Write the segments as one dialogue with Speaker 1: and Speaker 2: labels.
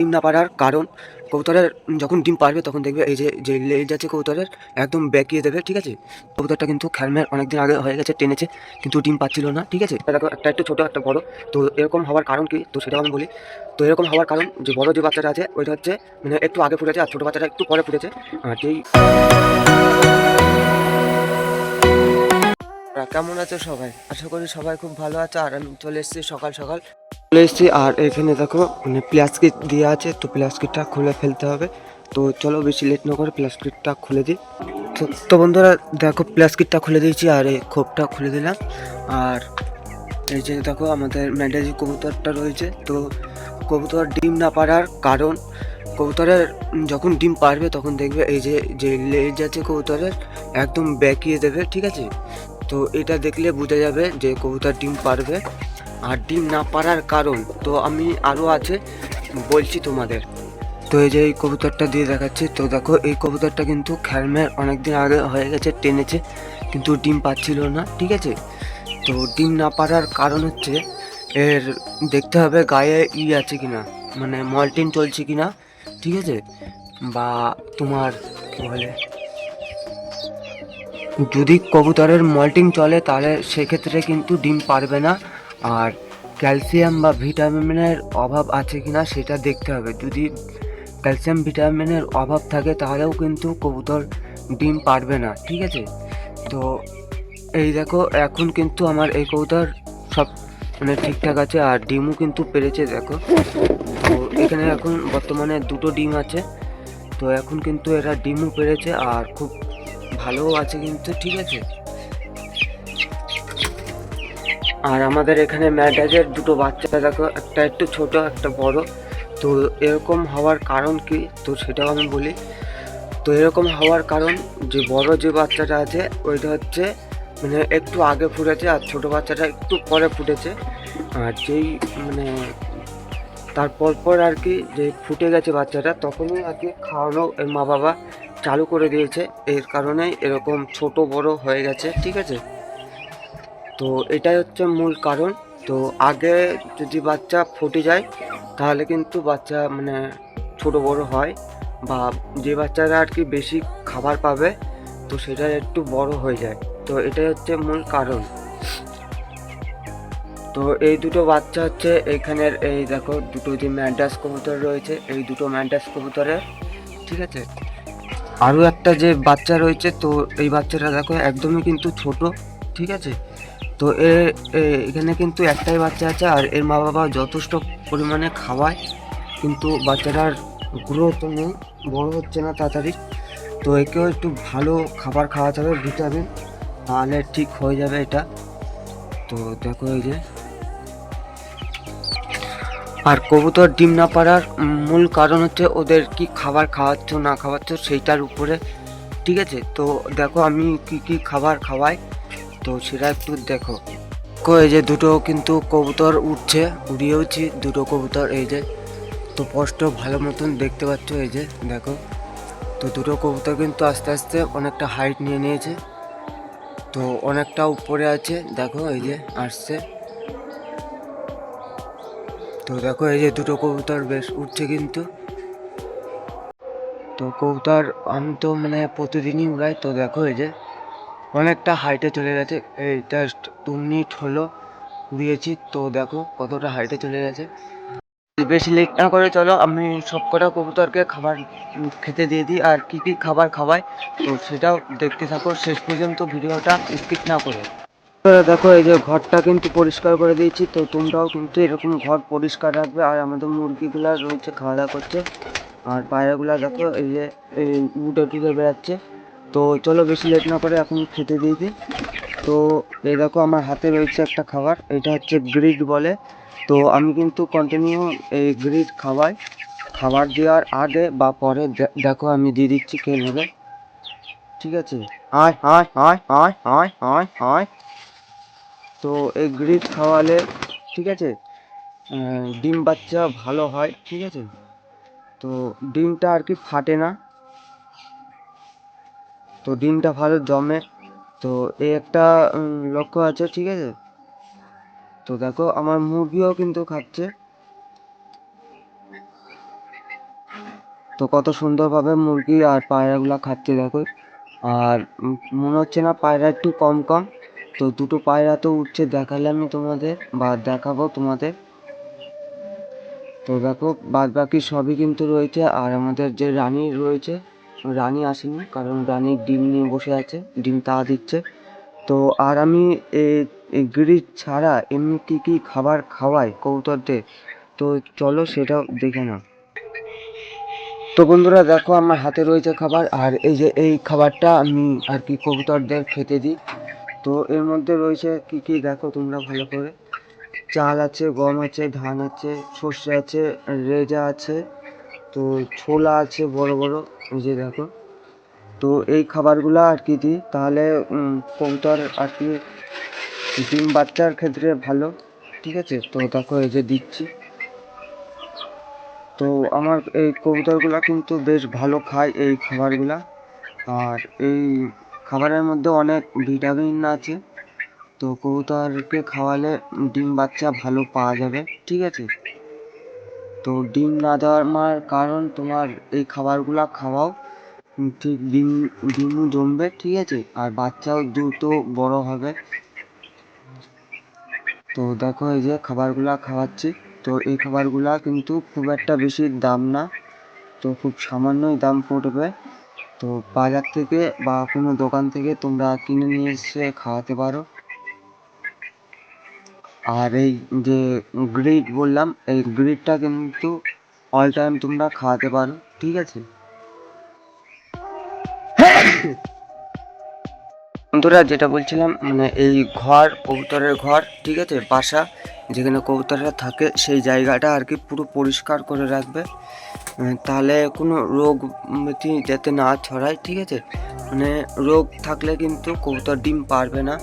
Speaker 1: ডিম না পারার কারণ, কবুতরের যখন ডিম পারবে তখন দেখবে এই যে যে লেজ আছে কবুতরের, একদম বেঁকিয়ে দেবে, ঠিক আছে? কবুতরটা কিন্তু খ্যালমের অনেকদিন আগে হয়ে গেছে, টেনেছে, কিন্তু ডিম পাচ্ছিল না, ঠিক আছে? দেখো, একটা একটু ছোটো, একটা বড়। তো এরকম হওয়ার কারণ কি? তো সেটাও আমি বলি। তো এরকম হওয়ার কারণ, যে বড় যে বাচ্চাটা আছে, ওইটা হচ্ছে মানে একটু আগে ফুটেছে, আর ছোটো বাচ্চাটা একটু পরে ফুটেছে। আর যেই কেমন আছে সবাই? আশা করি সবাই খুব ভালো আছে, আর আমি চলে এসেছি সকাল সকাল। চলে এসেছি, আর এখানে দেখো মানে প্লাস্টিক দেওয়া আছে, তো প্লাস্টিকটা খুলে ফেলতে হবে। তো চলো বেশি লেট না করে প্লাস্টিকটা খুলে দিই। তো বন্ধুরা, দেখো প্লাস্টিকটা খুলে দিয়েছি, আর এই খোপটা খুলে দিলাম। আর এই যে দেখো, আমাদের ম্যান্ডাজি কবুতরটা রয়েছে, তো কবুতর ডিম না পারার কারণ, কবুতরের যখন ডিম পারবে তখন দেখবে এই যে যে লেজ আছে কবুতরের, একদম ব্যাকিয়ে দেবে, ঠিক আছে? তো এটা দেখলে বোঝা যাবে যে কবুতর ডিম পারবে আর ডিম না পারার কারণ তো আমি আরও আছে, বলছি তোমাদের। তো এই যে এই কবুতরটা দিয়ে দেখাচ্ছি, তো দেখো, এই কবুতরটা কিন্তু খ্যালমের অনেকদিন আগে হয়ে গেছে, টেনেছে, কিন্তু ডিম পাচ্ছিল না, ঠিক আছে? তো ডিম না পারার কারণ হচ্ছে, এর দেখতে হবে গায়ে ই আছে কিনা মানে মলটিন চলছে কি না ঠিক আছে? বা তোমার, কি বলে, যদি কবুতরের মল্টিং চলে, তাহলে সেক্ষেত্রে কিন্তু ডিম পারবে না আর ক্যালসিয়াম বা ভিটামিনের অভাব আছে কিনা সেটা দেখতে হবে। যদি ক্যালসিয়াম, ভিটামিনের অভাব থাকে তাহলেও কিন্তু কবুতর ডিম পারবে না, ঠিক আছে? তো এই দেখো, এখন কিন্তু আমার এই কবুতর সব মানে ঠিকঠাক আছে আর ডিমও কিন্তু পেরেছে, দেখো। তো এখানে এখন বর্তমানে দুটো ডিম আছে। তো এখন কিন্তু এরা ডিমও পেরেছে আর খুব ভালোও আছে কিন্তু, ঠিক আছে? আর আমাদের এখানে ম্যাডাজের দুটো বাচ্চা দেখো, একটা একটু ছোট, একটা বড়। তো এরকম হওয়ার কারণ কি? তো সেটাও আমি বলি। তো এরকম হওয়ার কারণ যে বড় যে বাচ্চাটা আছে, ওইটা হচ্ছে মানে একটু আগে ফুটেছে আর ছোট বাচ্চাটা একটু পরে ফুটেছে। আর যেই মানে তারপর পর আর কি যে ফুটে গেছে বাচ্চাটা, তখনই আর কি খাওয়ানো এর মা বাবা চালু করে দিয়েছে। এর কারণেই এরকম ছোট বড় হয়ে গেছে, ঠিক আছে? তো এটাই হচ্ছে মূল কারণ। তো আগে যদি বাচ্চা ফুটে যায়, তাহলে কিন্তু বাচ্চা মানে ছোট বড় হয় বা যে বাচ্চারা আর কি বেশি খাবার পাবে, তো সেটা একটু বড় হয়ে যায়। তো এটাই হচ্ছে মূল কারণ। তো এই দুটো বাচ্চা হচ্ছে এখানের এই দেখো দুটো যে ম্যান্ডাস কবুতর রয়েছে, এই দুটো ম্যান্ডাস কবুতরের ঠিক আছে? আরও একটা যে বাচ্চা রয়েছে, তো এই বাচ্চাটা দেখো একদমই কিন্তু ছোট, ঠিক আছে? তো এ, এ- এখানে কিন্তু একটাই বাচ্চা আছে আর এর মা বাবা যথেষ্ট পরিমাণে খাওয়ায়, কিন্তু বাচ্চাটার গ্রোথ নেই বড় হচ্ছে না তাড়াতাড়ি। তো একেও একটু ভালো খাবার খাওয়াতে হবে ভিটামিন তাহলে ঠিক হয়ে যাবে এটা। তো দেখো এই যে। আর কবুতর ডিম না পারার মূল কারণ হচ্ছে ওদের কি খাবার খাওয়াচ্ছ, না খাওয়াচ্ছ, সেইটার উপরে, ঠিক আছে? তো দেখো আমি কি কি খাবার খাওয়াই। তো সেটা একটু দেখো। এই যে দুটো কিন্তু কবুতর উঠছে উড়িয়েওছি দুটো কবুতর, এই যে, তো স্পষ্ট ভালো মতন দেখতে পাচ্ছ, এই যে, দেখো। তো দুটো কবুতর কিন্তু আস্তে আস্তে অনেকটা হাইট নিয়ে নিয়েছে। তো অনেকটা উপরে আছে, দেখো, এই যে, আসছে। তো দেখো, এই যে দুটো কবুতর বেশ উঠছে কিন্তু। তো কবুতর আমি তো মানে প্রতিদিনই উড়াই, তো দেখো, এই যে অনেকটা হাইটে চলে গেছে। এই জাস্ট দু মিনিট হলো উড়িয়েছি তো দেখো কতটা হাইটে চলে গেছে। বেশি লেট না করে চলো, আমি সব কটা কবুতরকে খাবার খেতে দিয়ে দিই। আর কি কি খাবার খাওয়াই, তো সেটাও দেখতে থাকো। শেষ পর্যন্ত ভিডিওটা স্কিপ না করে। দেখো, এই যে ঘরটা কিন্তু পরিষ্কার করে দিয়েছি। তো তোমরাও কিন্তু এরকম ঘর পরিষ্কার রাখবে। আর আমাদের মুরগিগুলা রয়েছে, খাওয়া দাওয়া করছে। আর পায়রাগুলা দেখো, এই যে উঠে টুটে বেড়াচ্ছে। তো চলো বেশি লেট না করে এখন খেতে দিয়ে দিই। তো এই দেখো আমার হাতে রয়েছে একটা খাবার, এটা হচ্ছে গ্রিড বলে। তো আমি কিন্তু কন্টিনিউ এই গ্রিড খাওয়াই খাবার দেওয়ার আগে বা পরে দেখো আমি দিয়ে দিচ্ছি খেয়ে নেবে। ঠিক আছে? আয় আয় আয় আয় আয় আয় আয়। তো এই গ্রিড খাওয়ালে, ঠিক আছে? ডিম বাচ্চা ভালো হয়, ঠিক আছে? তো ডিমটা আর কি ফাটে না। তো ডিমটা ভালো জমে। তো এই একটা লক্ষ্য আছে, ঠিক আছে? তো দেখো, আমার মুরগিও কিন্তু খাচ্ছে। তো কত সুন্দরভাবে মুরগি আর পায়রাগুলো খাচ্ছে, দেখো। আর মনে হচ্ছে না পায়রা একটু কম কম। তো দুটো পায়রা তো উঠছে, দেখালে আমি তোমাদের, বা দেখাবো তোমাদের। তো দেখো বাদ বাকি সবই কিন্তু রয়েছে, আর আমাদের যে রানী রয়েছে রানী আসেনি, কারণ রানী ডিম নিয়ে বসে আছে, ডিম তা দিচ্ছে। তো আর আমি গ্রিড ছাড়া এমনি কী কী খাবার খাওয়াই কবুতরদের তো চলো সেটাও দেখে নাও। তো বন্ধুরা, দেখো আমার হাতে রয়েছে খাবার, আর এই যে এই খাবারটা আমি আর কি কবুতরদের খেতে দিই। তো এর মধ্যে রয়েছে কি কি দেখো তোমরা ভালো করে? চাল আছে, গম আছে, ধান আছে, সর্ষে আছে, রেজা আছে তো ছোলা আছে বড় বড় যে দেখো। তো এই খাবারগুলো আর কি দিই, তাহলে কবুতর আর কি ডিম বাচ্চার ক্ষেত্রে ভালো, ঠিক আছে? তো দেখো, এই যে দিচ্ছি। তো আমার এই কবুতরগুলো কিন্তু বেশ ভালো খায় এই খাবারগুলা। আর এই খাবারের মধ্যে অনেক ভিটামিন আছে। তো কবুতরকে খাওয়ালে ডিম বাচ্চা ভালো পাওয়া যাবে, ঠিক আছে? তো ডিম না দেওয়ার কারণ তোমার এই খাবারগুলা খাওয়াও ঠিক ডিম, ডিমও জমবে, ঠিক আছে? আর বাচ্চাও দ্রুত বড় হবে। তো দেখো এই যে খাবারগুলা খাওয়াচ্ছি। তো এই খাবারগুলা কিন্তু খুব একটা বেশি দাম না। তো খুব সামান্যই দাম পড়বে। তো বাজার থেকে বা কোনো দোকান থেকে তোমরা কিনে নিয়ে এসে খাওয়াতে পারো। আর এই যে গ্রিড বললাম, এই গ্রিডটা কিন্তু অল টাইম তোমরা খাওয়াতে পারো, ঠিক আছে? বন্ধুরা, যেটা বলছিলাম মানে এই ঘর, কবুতরের ঘর, ঠিক আছে, বাসা, যেখানে কবুতররা থাকে, সেই জায়গাটা আর কি পুরো পরিষ্কার করে রাখবে। তাহলে কোনো রোগ যাতে না ছড়ায়, ঠিক আছে? মানে রোগ থাকলে কিন্তু কবুতর ডিম পারবে না।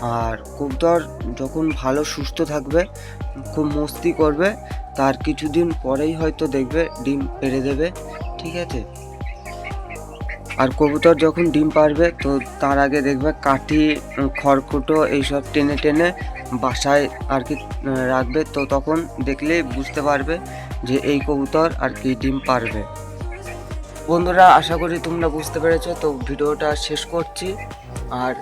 Speaker 1: আর কবুতর যখন ভালো, সুস্থ থাকবে, খুব মস্তি করবে, তার কিছুদিন পরেই হয়তো দেখবে ডিম পেড়ে দেবে, ঠিক আছে? আর কবুতর যখন ডিম পারবে, তো তার আগে দেখবে কাঠি, খড়কুটো এইসব টেনে টেনে বাসায় আর কি রাখবে। তো তখন দেখলেই বুঝতে পারবে যে এই কবুতর আর কি ডিম পারবে। বন্ধুরা, আশা করি তোমরা বুঝতে পেরেছ। তো ভিডিওটা শেষ করছি। আর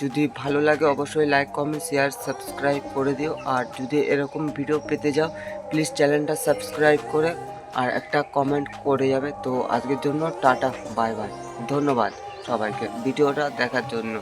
Speaker 1: যদি ভালো লাগে অবশ্যই লাইক কমেন্ট শেয়ার সাবস্ক্রাইব করে দিও। আর যদি এরকম ভিডিও পেতে যাও প্লিজ চ্যানেলটা সাবস্ক্রাইব করে আর একটা কমেন্ট করে যাবে। তো আজকের জন্য টাটা বাই বাই ধন্যবাদ সবাইকে ভিডিওটা দেখার জন্য।